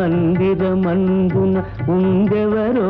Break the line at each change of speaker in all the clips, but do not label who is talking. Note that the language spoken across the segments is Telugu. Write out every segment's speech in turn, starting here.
మందిరమందున ఉండెవరో?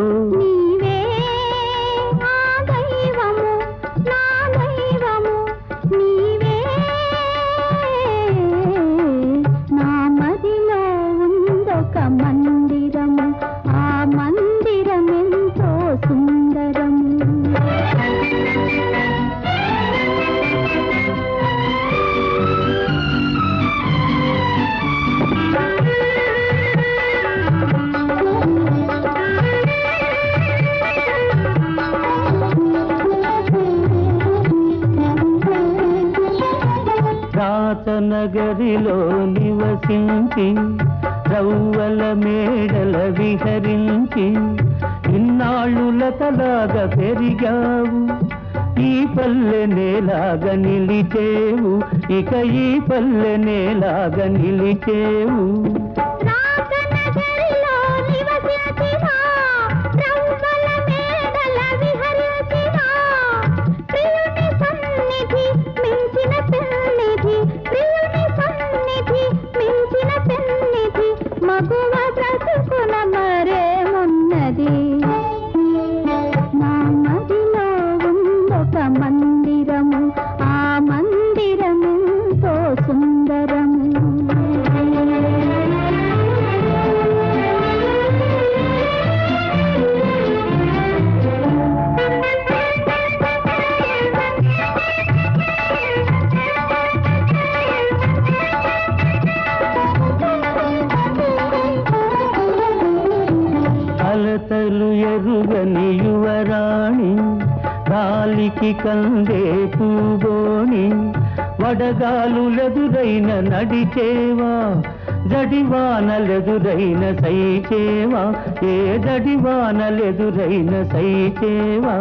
రాతనగరిలో నివసించి రౌవల మేడల విహరించి ఇన్నాళ్ళులతలాగా పెరిగావు. ఈ పల్లె నేలాగా నిలిచేవు ఇక ఈ పల్లె నేలాగా నిలిచేవు.
ఒక మందిరము ఆ మందిరము తో సుందరము.
అలతలు ఎరుగని యువరాణి గాలికి కందే పూగోని వడగాలులెదురైన నడిచేవా జడివానలెదురైన సైచేవా ఏ జడివానలెదురైన సైచేవా?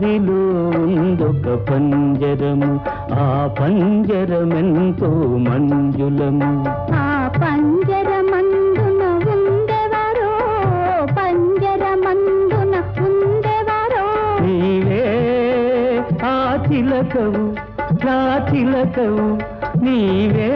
మదిలో ఉందొక పంజరము. ఆ పంజరమెంతో మంజులము.
ఆ పంజరమందున ఉండెవరో పంజరమందున ఉండెవరో.
నీవే ఆ చిలకవు నా చిలకవు నీవే